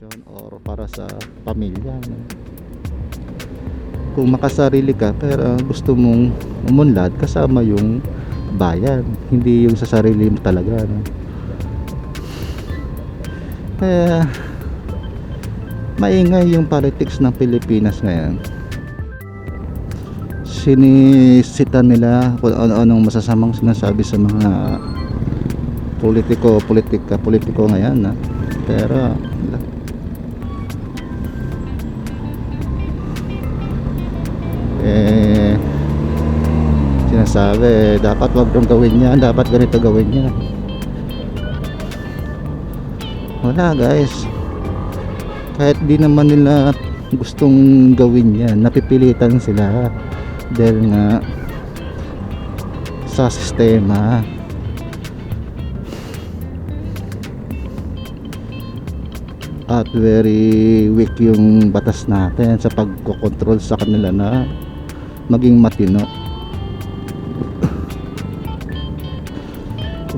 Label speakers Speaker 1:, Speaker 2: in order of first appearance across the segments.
Speaker 1: relasyon or para sa pamilya. No? Kung makasarili ka pero gusto mong umunlad kasama yung bayan, hindi yung sa sarili mo talaga. No? Kaya maingay yung politics ng Pilipinas ngayon. Sinisita nila kung ano-anong masasamang sinasabi sa mga politiko, politika, politiko ngayon. Na. Pero sinasabi dapat wag dong gawin yan dapat ganito gawin yan. Wala guys. Kahit di naman nila gustong gawin yan napipilitan sila dahil nga sa sistema. At very weak yung batas natin sa pagkokontrol sa kanila na maging matino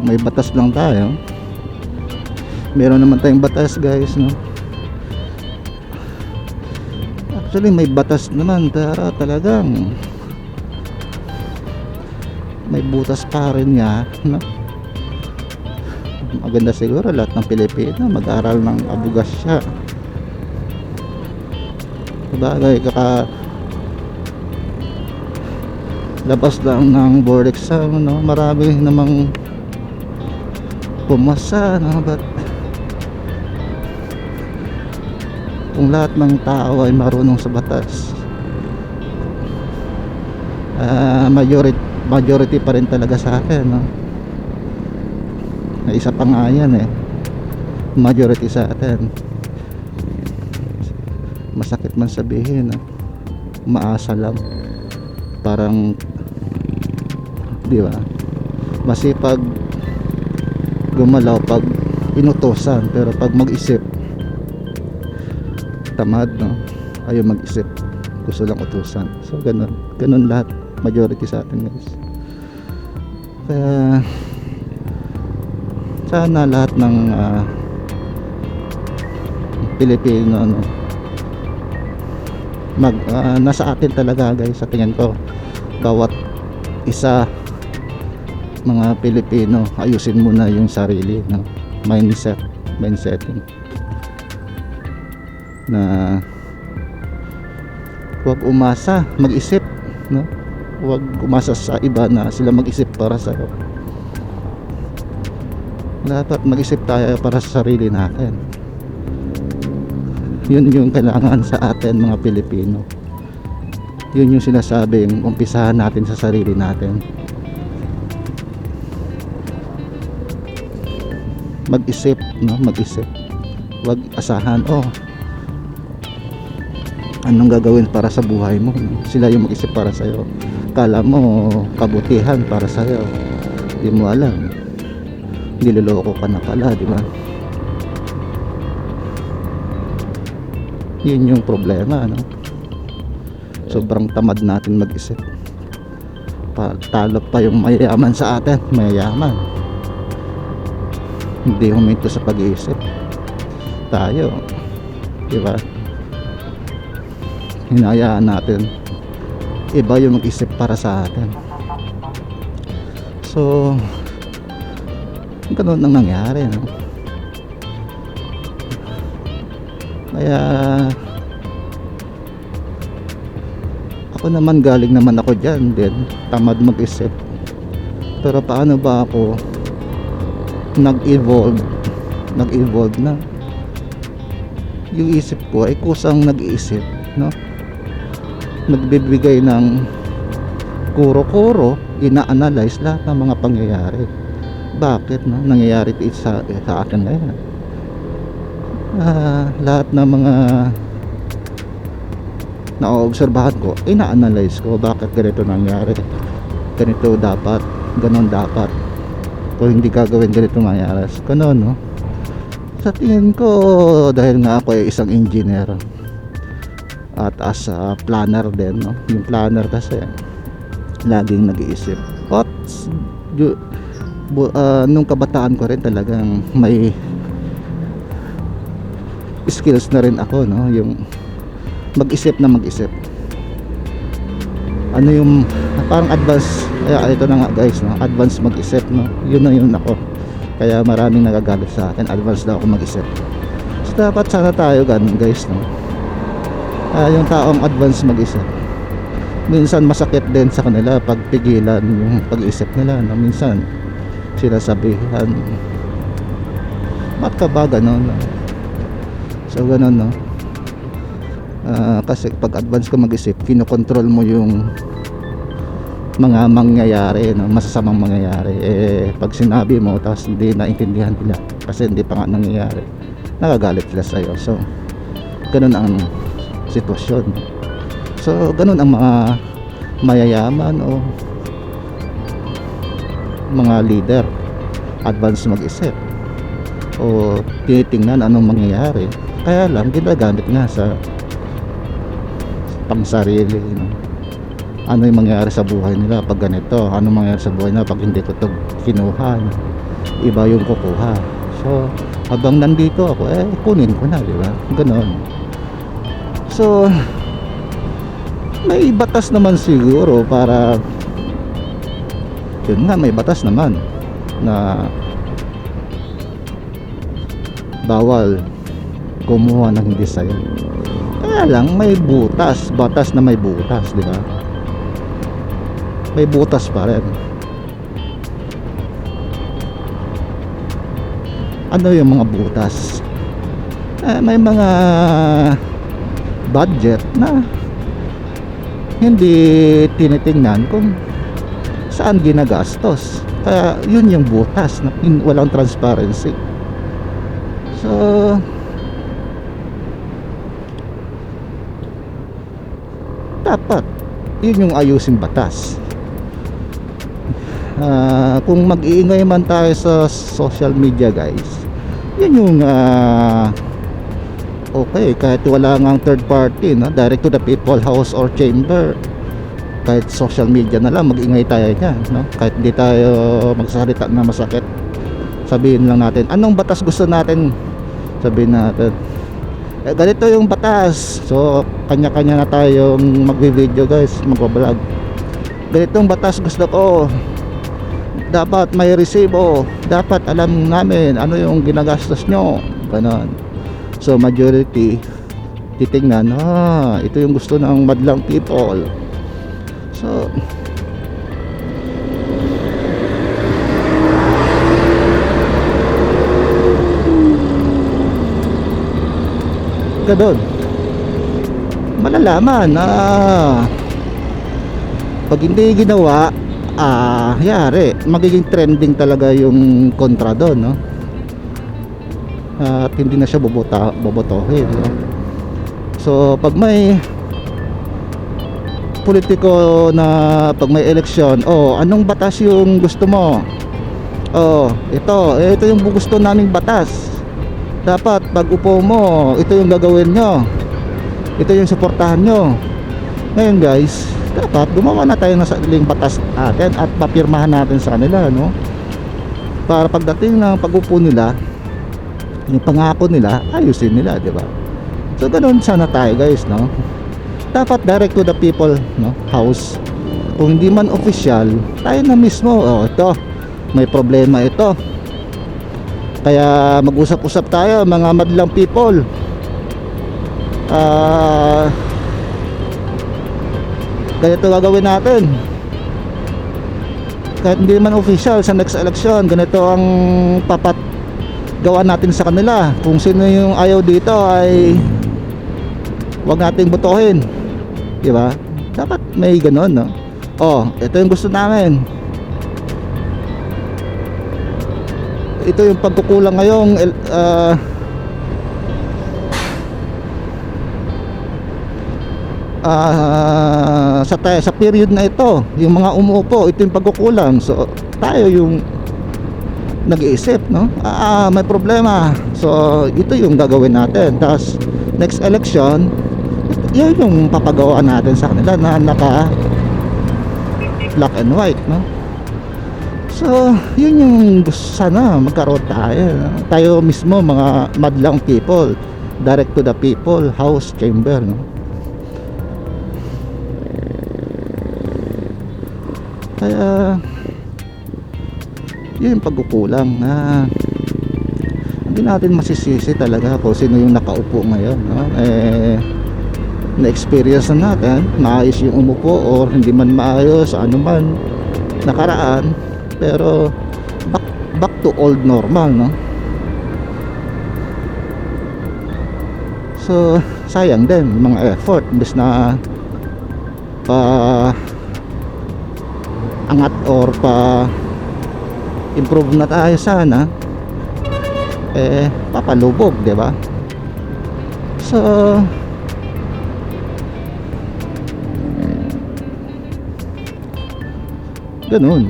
Speaker 1: may batas lang tayo meron naman tayong batas guys no actually may batas naman pero talagang may butas pa rin niya no? maganda siguro lahat ng Pilipino mag-aral ng abugasya sabagay kaka labas lang ng board exam no? marami namang pumasa no? but kung lahat ng tao ay marunong sa batas ah, majority majority pa rin talaga sa akin no? na isa pa nga yan eh majority sa atin masakit man sabihin no? maasa lang parang di ba masipag gumalaw pag inutosan. Pero pag mag-isip tamad no? Ayaw mag-isip. Gusto lang utusan. So ganun. Ganun lahat. Majority sa atin guys. Kaya sana lahat ng ah, Pilipino ano mag ah, nasa atin talaga guys sa tingin ko. Bawat isa mga Pilipino ayusin muna yung sarili no? Mindset mindsetting na huwag umasa mag-isip no? Huwag umasa sa iba na sila mag-isip para sa dapat mag-isip tayo para sa sarili natin. Yun yung kailangan sa atin mga Pilipino. Yun yung sinasabing umpisahan natin sa sarili natin mag-isip no? Mag-isip. Wag asahan oh anong gagawin para sa buhay mo? Sila yung mag-isip para sa iyo kala mo kabutihan para sa iyo hindi mo alam. Niloloko ka na pala di ba? Yun yung problema no? Sobrang tamad natin mag-isip. Pa, talo pa yung mayayaman sa atin. Mayayaman hindi huminto sa pag-iisip. Tayo di ba? Hinayaan natin. Iba yung mag-isip para sa atin. So ganun ang nangyari no? kaya ako naman galing naman ako dyan din. Tamad mag-isip. Pero paano ba ako nag-evolve nag-evolve na. Yung isip ko ay kusang nag-iisip no? Nagbibigay ng kuro-kuro ina-analyze lahat ng mga pangyayari. Bakit no? Nangyayari ito sa, sa akin ngayon. Ah, lahat ng mga naoobserbahan ko ina-analyze ko bakit ganito nangyari? Ganito dapat ganon dapat kung hindi gagawin ganito mangyari ganon no? Sa tingin ko dahil nga ako ay isang engineer at as a planner din no? yung planner kasi laging nag-iisip. At bu- ah, nung kabataan ko rin talagang may skills na rin ako no? Yung mag-isip na mag-isip ano yung parang advance kaya ito na nga guys no? Advance mag-isip no? Yun na yun ako. Kaya maraming nagagalit sa akin. Advance daw ako mag-isip. So dapat sana tayo ganun guys no? Ah, yung taong advance mag-isip. Minsan masakit din sa kanila pag pigilan yung pag-isip nila no? minsan sinasabihan. Ba't ka ba ganon no? so ganon no Ah, kasi pag advance ka mag-isip kinokontrol mo yung mga mangyayari no? masasamang mangyayari. Eh pag sinabi mo tapos hindi naintindihan nila kasi hindi pa nga nangyayari nagagalit sila sa'yo. So ganun ang sitwasyon. So ganun ang mga mayayaman o mga leader. Advance mag-isip o tinitingnan anong mangyayari. Kaya lang ginagamit nga sa pangsarili no? ano yung mangyayari sa buhay nila pag ganito? Ano mangyayari sa buhay nila pag hindi ko ito kinuha? No? iba yung kukuha. So habang nandito ako eh kunin ko na di ba? Ganon. So may batas naman siguro para yun nga may batas naman na bawal kumuha ng hindi sa'yo kaya lang may butas. Batas na may butas di ba? May butas pa rin. Ano yung mga butas? Eh, may mga budget na hindi tinitingnan kung saan ginagastos. Kaya yun yung butas na walang transparency. So dapat yun yung ayusin batas Ah, kung mag-iingay man tayo sa social media guys yun yung ah, okay kahit wala ngang third party no? direct to the people house or chamber kahit social media na lang mag-ingay tayo niyan no? kahit hindi tayo magsalita na masakit sabihin lang natin anong batas gusto natin sabihin natin eh, ganito yung batas. So kanya-kanya na tayong magvi-video guys magbablog. Ganitong batas gusto ko. Dapat may resibo. Dapat alam namin ano yung ginagastos nyo. Ganon. So majority titingnan ah ito yung gusto ng madlang people. So ganon malalaman na pag hindi ginawa ah yari magiging trending talaga yung kontra doon no? At hindi na siya bobota, bobotohin no? so pag may politiko na pag may eleksyon oh anong batas yung gusto mo? Oh ito ito yung gusto naming batas dapat pag upo mo ito yung gagawin nyo. Ito yung suportahan nyo. Ngayon guys dapat gumawa na tayo ng sariling batas natin at papirmahan natin sa kanila no? Para pagdating ng pag-upo nila yung pangako nila ayusin nila di ba? So ganun sana tayo guys no? Dapat direct to the people no? House. Kung hindi man official tayo na mismo. Oh ito. May problema ito kaya mag-usap-usap tayo mga madlang people. Ah ganito gagawin natin. Kahit hindi man official sa next election ganito ang papat gawa natin sa kanila. Kung sino yung ayaw dito ay wag nating botohin di ba? Dapat may ganon no? Oh ito yung gusto namin ito yung pagkukulang ngayong uh, ah, sa sa period na ito yung mga umuupo ito yung pagkukulang. So tayo yung nag-iisip no? Ah may problema. So ito yung gagawin natin. Tapos next election yun yung papagawa natin sa kanila na naka black and white no so yun yung gusto sana magkaroon tayo tayo mismo mga madlang people direct to the people house chamber no kaya yun yung pagkukulang na hindi natin masisisi talaga kung sino yung nakaupo ngayon no? eh na-experience na natin maayos yung umupo or hindi man maayos ano man nakaraan pero back, back to old normal no? So sayang din mga effort imbes na pa angat or pa improve na tayo sana eh papalubog di ba? So ganun.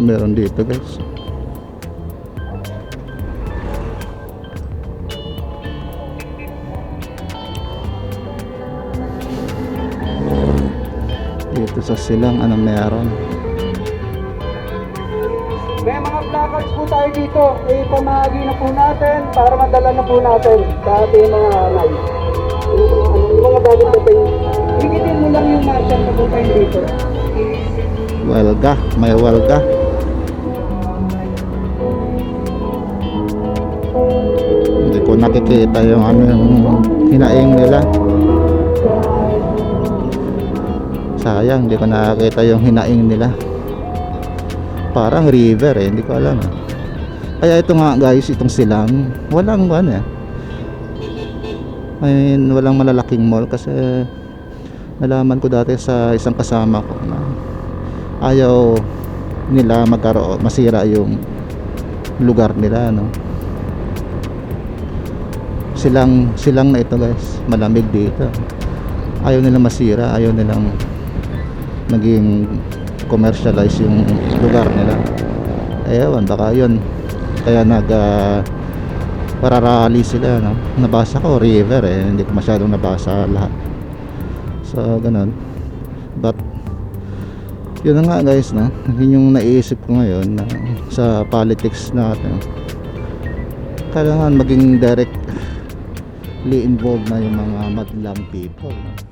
Speaker 1: Meron meron dito guys dito sa silang ano meron
Speaker 2: May mga placards po tayo dito. Ipamahagi na po natin para madala na po natin sa ating mga anay. Yung, mga- bagong dating. Higitin mo lang yung marshal na po tayo dito.
Speaker 1: welga may welga hindi ko nakikita yung ano yung hinaing nila sayang hindi ko nakikita yung hinaing nila. Parang river eh hindi ko alam. Kaya ito nga guys itong silang walang ano eh. I mean, walang malalaking mall kasi nalaman ko dati sa isang kasama ko na ayaw nila magkaroon masira yung lugar nila no? Silang silang na ito guys malamig dito. Ayaw nila masira ayaw nilang naging commercialize yung lugar nila. Ewan baka yun. Kaya nag uh, pararali sila no? nabasa ko river eh. Hindi ko masyadong nabasa lahat. So ganun. But yun na nga guys no? Yun yung naiisip ko ngayon na sa politics natin. Kailangan maging directly involved na yung mga madlang people no?